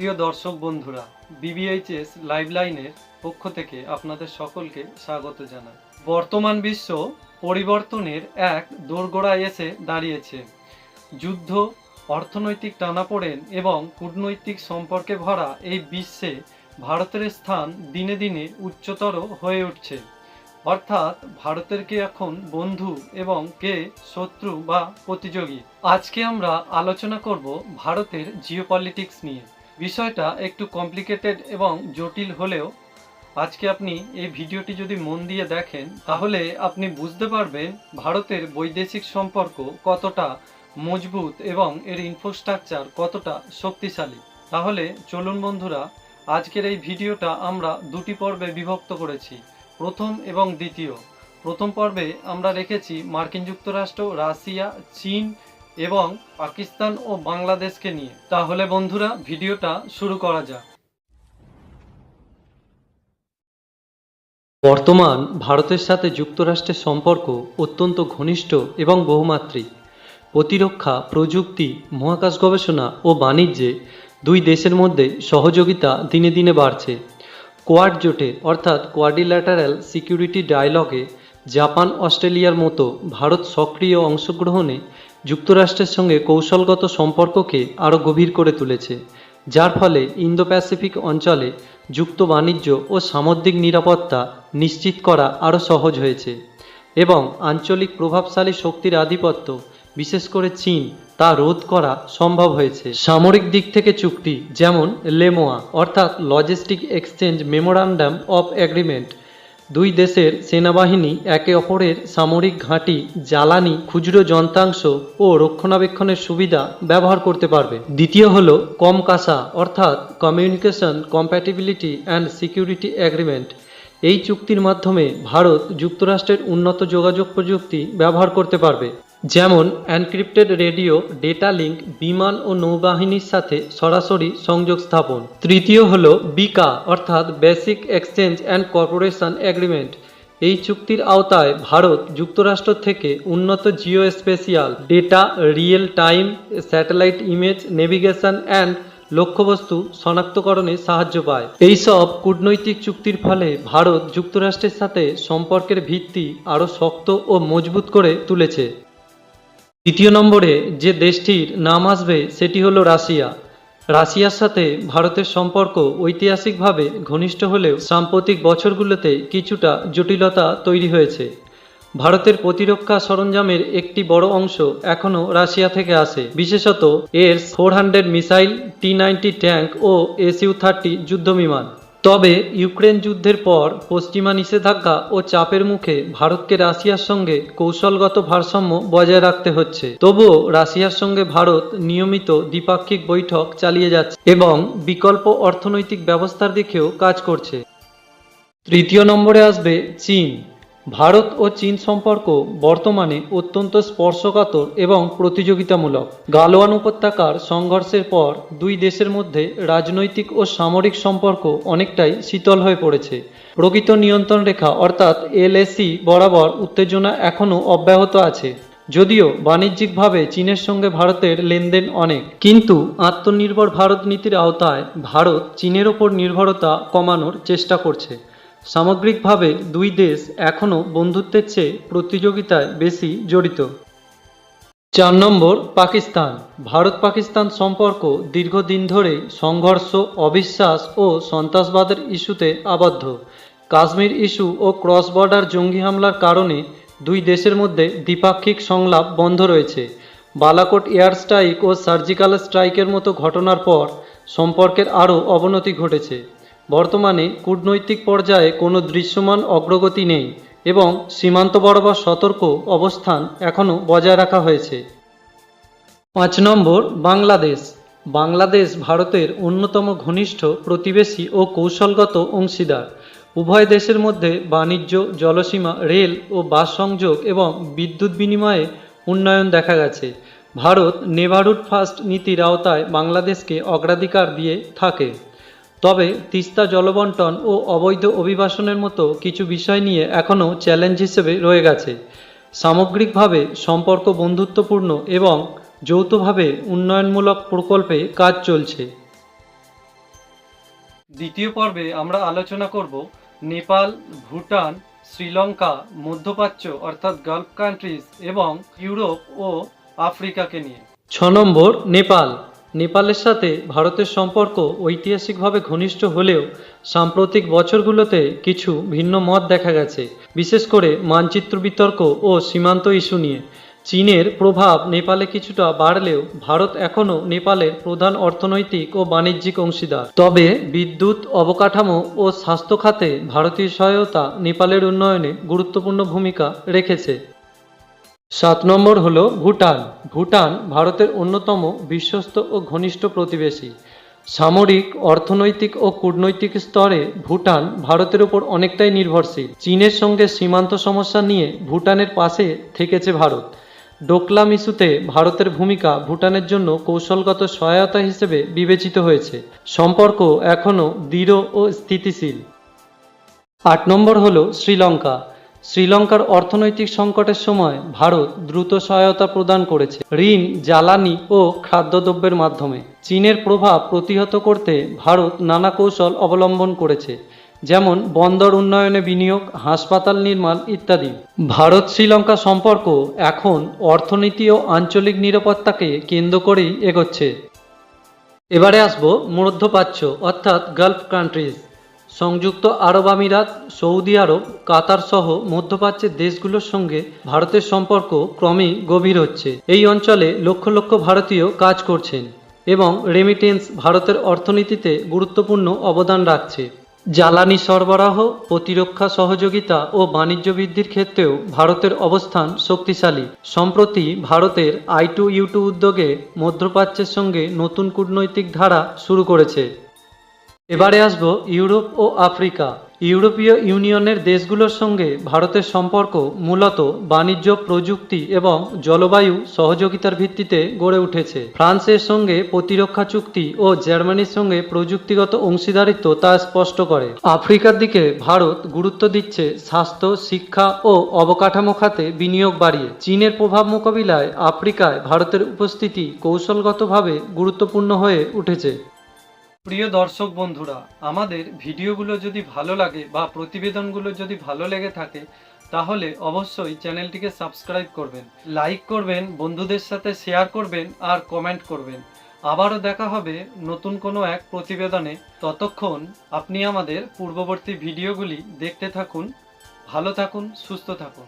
প্রিয় দর্শক বন্ধুরা বিবিএইচএস লাইভ লাইনের পক্ষ থেকে আপনাদের সকলকে স্বাগত জানাই। বর্তমান বিশ্ব পরিবর্তনের এক দোরগোড়ায় এসে দাঁড়িয়েছে। যুদ্ধ, অর্থনৈতিক টানাপোড়েন এবং কূটনৈতিক সম্পর্কে ভরা এই বিশ্বে ভারতের স্থান দিনে দিনে উচ্চতর হয়ে উঠছে। অর্থাৎ ভারতের কে এখন বন্ধু এবং কে শত্রু বা প্রতিযোগী? আজকে আমরা আলোচনা করব ভারতের জিওপলিটিক্স নিয়ে। বিষয়টা একটু কমপ্লিকেটেড এবং জটিল হলেও আজকে আপনি এই ভিডিওটি যদি মন দিয়ে দেখেন, তাহলে আপনি বুঝতে পারবেন ভারতের বৈদেশিক সম্পর্ক কতটা মজবুত এবং এর ইনফ্রাস্ট্রাকচার কতটা শক্তিশালী। তাহলে চলুন বন্ধুরা, আজকের এই ভিডিওটা আমরা দুটি পর্বে বিভক্ত করেছি, প্রথম এবং দ্বিতীয়। প্রথম পর্বে আমরা রেখেছি মার্কিন যুক্তরাষ্ট্র, রাশিয়া, চীন এবং পাকিস্তান ও বাংলাদেশকে নিয়ে। তাহলে বন্ধুরা, ভিডিওটা শুরু করা যাক। বর্তমান ভারতের সাথে যুক্তরাষ্ট্রের সম্পর্ক অত্যন্ত ঘনিষ্ঠ এবং বহুমাত্রিক। প্রতিরক্ষা, প্রযুক্তি, মহাকাশ গবেষণা ও বাণিজ্যে দুই দেশের মধ্যে সহযোগিতা দিনে দিনে বাড়ছে। কোয়াড জোটে, অর্থাৎ কোয়াডিল্যাটারাল সিকিউরিটি ডায়ালগে, জাপান, অস্ট্রেলিয়ার মতো ভারত সক্রিয় অংশগ্রহণে যুক্তরাষ্ট্রের সঙ্গে কৌশলগত সম্পর্ককে আরও গভীর করে তুলেছে, যার ফলে ইন্দো প্যাসিফিক অঞ্চলে যুক্ত বাণিজ্য ও সামুদ্রিক নিরাপত্তা নিশ্চিত করা আরও সহজ হয়েছে এবং আঞ্চলিক প্রভাবশালী শক্তির আধিপত্য, বিশেষ করে চীন, তা রোধ করা সম্ভব হয়েছে। সামরিক দিক থেকে চুক্তি, যেমন লেমোয়া, অর্থাৎ logistic exchange memorandum of agreement দুই দেশের সেনাবাহিনী, একে অপরের সামরিক ঘাঁটি, জ্বালানি খুচরো যন্ত্রাংশ ও রক্ষণাবেক্ষণের সুবিধা ব্যবহার করতে পারবে। দ্বিতীয় হল কম কাসা অর্থাৎ communication compatibility and security agreement এই চুক্তির মাধ্যমে ভারত যুক্তরাষ্ট্রের উন্নত যোগাযোগ প্রযুক্তি ব্যবহার করতে পারবে। যেমন এনক্রিপ্টেড রেডিও ডেটা লিঙ্ক বিমান ও নৌবাহিনীর সাথে সরাসরি সংযোগ স্থাপন। তৃতীয় হল বিকা, অর্থাৎ basic exchange and corporation agreement এই চুক্তির আওতায় ভারত যুক্তরাষ্ট্র থেকে উন্নত geo spatial data real time satellite image navigation and লক্ষ্যবস্তু শনাক্তকরণে সাহায্য পায়। এইসব কূটনৈতিক চুক্তির ফলে ভারত যুক্তরাষ্ট্রের সাথে সম্পর্কের ভিত্তি আরও শক্ত ও মজবুত করে তুলেছে। দ্বিতীয় নম্বরে যে দেশটির নাম আসবে, সেটি হলো রাশিয়া। রাশিয়ার সাথে ভারতের সম্পর্ক ঐতিহাসিকভাবে ঘনিষ্ঠ হলেও সাম্প্রতিক বছরগুলোতে কিছুটা জটিলতা তৈরি হয়েছে। ভারতের প্রতিরক্ষা সরঞ্জামের একটি বড় অংশ এখনও রাশিয়া থেকে আসে। বিশেষত এর four hundred missile, T ninety tank ও এসইউ থার্টি যুদ্ধবিমান। তবে ইউক্রেন যুদ্ধের পর পশ্চিমা নিষেধাজ্ঞা ও চাপের মুখে ভারতকে রাশিয়ার সঙ্গে কৌশলগত ভারসাম্য বজায় রাখতে হচ্ছে। তবুও রাশিয়ার সঙ্গে ভারত নিয়মিত দ্বিপাক্ষিক বৈঠক চালিয়ে যাচ্ছে এবং বিকল্প অর্থনৈতিক ব্যবস্থার দিকেও কাজ করছে। তৃতীয় নম্বরে আসবে চীন। ভারত ও চীন সম্পর্ক বর্তমানে অত্যন্ত স্পর্শকাতর এবং প্রতিযোগিতামূলক। গালোয়ান উপত্যকার সংঘর্ষের পর দুই দেশের মধ্যে রাজনৈতিক ও সামরিক সম্পর্ক অনেকটাই শীতল হয়ে পড়েছে। প্রকৃত নিয়ন্ত্রণ রেখা অর্থাৎ এলএসি বরাবর উত্তেজনা এখনও অব্যাহত আছে। যদিও বাণিজ্যিকভাবে চীনের সঙ্গে ভারতের লেনদেন অনেক। কিন্তু আত্মনির্ভর ভারত নীতির আওতায় ভারত চীনের ওপর নির্ভরতা কমানোর চেষ্টা করছে। সামগ্রিকভাবে দুই দেশ এখনও বন্ধুত্বের চেয়ে প্রতিযোগিতায় বেশি জড়িত। চার নম্বর, পাকিস্তান। ভারত পাকিস্তান সম্পর্ক দীর্ঘদিন ধরে সংঘর্ষ, অবিশ্বাস ও সন্ত্রাসবাদের ইস্যুতে আবদ্ধ। কাশ্মীর ইস্যু ও ক্রস বর্ডার জঙ্গি হামলার কারণে দুই দেশের মধ্যে দ্বিপাক্ষিক সংলাপ বন্ধ রয়েছে। বালাকোট এয়ার স্ট্রাইক ও সার্জিক্যাল স্ট্রাইকের মতো ঘটনার পর সম্পর্কের আরও অবনতি ঘটেছে। বর্তমানে কূটনৈতিক পর্যায়ে কোনো দৃশ্যমান অগ্রগতি নেই এবং সীমান্ত বরাবর সতর্ক অবস্থান এখনও বজায় রাখা হয়েছে। পাঁচ নম্বর, বাংলাদেশ। বাংলাদেশ ভারতের অন্যতম ঘনিষ্ঠ প্রতিবেশী ও কৌশলগত অংশীদার। উভয় দেশের মধ্যে বাণিজ্য, জলসীমা, রেল ও বাস সংযোগ এবং বিদ্যুৎ বিনিময়ে উন্নয়ন দেখা গেছে। ভারত নেভারহুড ফার্স্ট নীতির আওতায় বাংলাদেশকে অগ্রাধিকার দিয়ে থাকে। তবে তিস্তা জলবন্টন ও অবৈধ অভিবাসনের মতো কিছু বিষয় নিয়ে এখনও চ্যালেঞ্জ হিসেবে রয়ে গেছে। সামগ্রিকভাবে সম্পর্ক বন্ধুত্বপূর্ণ এবং যৌথভাবে উন্নয়নমূলক প্রকল্পে কাজ চলছে। দ্বিতীয় পর্বে আমরা আলোচনা করব নেপাল ভুটান শ্রীলঙ্কা মধ্যপ্রাচ্য অর্থাৎ গালফ কান্ট্রিজ এবং ইউরোপ ও আফ্রিকাকে নিয়ে। ছ নম্বর নেপাল। নেপালের সাথে ভারতের সম্পর্ক ঐতিহাসিকভাবে ঘনিষ্ঠ হলেও সাম্প্রতিক বছরগুলোতে কিছু ভিন্ন মত দেখা গেছে, বিশেষ করে মানচিত্র বিতর্ক ও সীমান্ত ইস্যু নিয়ে। চীনের প্রভাব নেপালে কিছুটা বাড়লেও ভারত এখনও নেপালের প্রধান অর্থনৈতিক ও বাণিজ্যিক অংশীদার। তবে বিদ্যুৎ, অবকাঠামো ও স্বাস্থ্য খাতে ভারতীয় সহায়তা নেপালের উন্নয়নে গুরুত্বপূর্ণ ভূমিকা রেখেছে। সাত নম্বর হলো ভুটান। ভুটান ভারতের অন্যতম বিশ্বস্ত ও ঘনিষ্ঠ প্রতিবেশী। সামরিক, অর্থনৈতিক ও কূটনৈতিক স্তরে ভুটান ভারতের উপর অনেকটাই নির্ভরশীল। চীনের সঙ্গে সীমান্ত সমস্যা নিয়ে ভুটানের পাশে থেকেছে ভারত। ডোকলাম ইস্যুতে ভারতের ভূমিকা ভুটানের জন্য কৌশলগত সহায়তা হিসেবে বিবেচিত হয়েছে। সম্পর্ক এখনও দৃঢ় ও স্থিতিশীল। আট নম্বর হল শ্রীলঙ্কা। শ্রীলঙ্কার অর্থনৈতিক সংকটের সময় ভারত দ্রুত সহায়তা প্রদান করেছে ঋণ, জ্বালানি ও খাদ্যদ্রব্যের মাধ্যমে। চীনের প্রভাব প্রতিহত করতে ভারত নানা কৌশল অবলম্বন করেছে, যেমন বন্দর উন্নয়নে বিনিয়োগ, হাসপাতাল নির্মাণ ইত্যাদি। ভারত শ্রীলঙ্কা সম্পর্ক এখন অর্থনীতি ও আঞ্চলিক নিরাপত্তাকে কেন্দ্র করেই এগোচ্ছে। এবারে আসব মধ্যপ্রাচ্য, অর্থাৎ গালফ কান্ট্রিজ সংযুক্ত আরব আমিরাত, সৌদি আরব, কাতার সহ মধ্যপ্রাচ্যের দেশগুলোর সঙ্গে ভারতের সম্পর্ক ক্রমেই গভীর হচ্ছে। এই অঞ্চলে লক্ষ লক্ষ ভারতীয় কাজ করছেন এবং রেমিটেন্স ভারতের অর্থনীতিতে গুরুত্বপূর্ণ অবদান রাখছে। জ্বালানি সরবরাহ, প্রতিরক্ষা সহযোগিতা ও বাণিজ্য বৃদ্ধির ক্ষেত্রেও ভারতের অবস্থান শক্তিশালী। সম্প্রতি ভারতের আই টু ইউ উদ্যোগে মধ্যপ্রাচ্যের সঙ্গে নতুন কূটনৈতিক ধারা শুরু করেছে। এবারে আসব ইউরোপ ও আফ্রিকা। ইউরোপীয় ইউনিয়নের দেশগুলোর সঙ্গে ভারতের সম্পর্ক মূলত বাণিজ্য, প্রযুক্তি এবং জলবায়ু সহযোগিতার ভিত্তিতে গড়ে উঠেছে। ফ্রান্সের সঙ্গে প্রতিরক্ষা চুক্তি ও জার্মানির সঙ্গে প্রযুক্তিগত অংশীদারিত্ব তা স্পষ্ট করে। আফ্রিকার দিকে ভারত গুরুত্ব দিচ্ছে স্বাস্থ্য, শিক্ষা ও অবকাঠামো খাতে বিনিয়োগ বাড়িয়ে। চীনের প্রভাব মোকাবিলায় আফ্রিকায় ভারতের উপস্থিতি কৌশলগতভাবে গুরুত্বপূর্ণ হয়ে উঠেছে। প্রিয় দর্শক বন্ধুরা, আমাদের ভিডিওগুলো যদি ভালো লাগে বা প্রতিবেদনগুলো যদি ভালো লেগে থাকে, তাহলে অবশ্যই চ্যানেলটিকে সাবস্ক্রাইব করবেন, লাইক করবেন, বন্ধুদের সাথে শেয়ার করবেন আর কমেন্ট করবেন। আবারও দেখা হবে নতুন কোনো এক প্রতিবেদনে। ততক্ষণ আপনি আমাদের পূর্ববর্তী ভিডিওগুলি দেখতে থাকুন, ভালো থাকুন, সুস্থ থাকুন।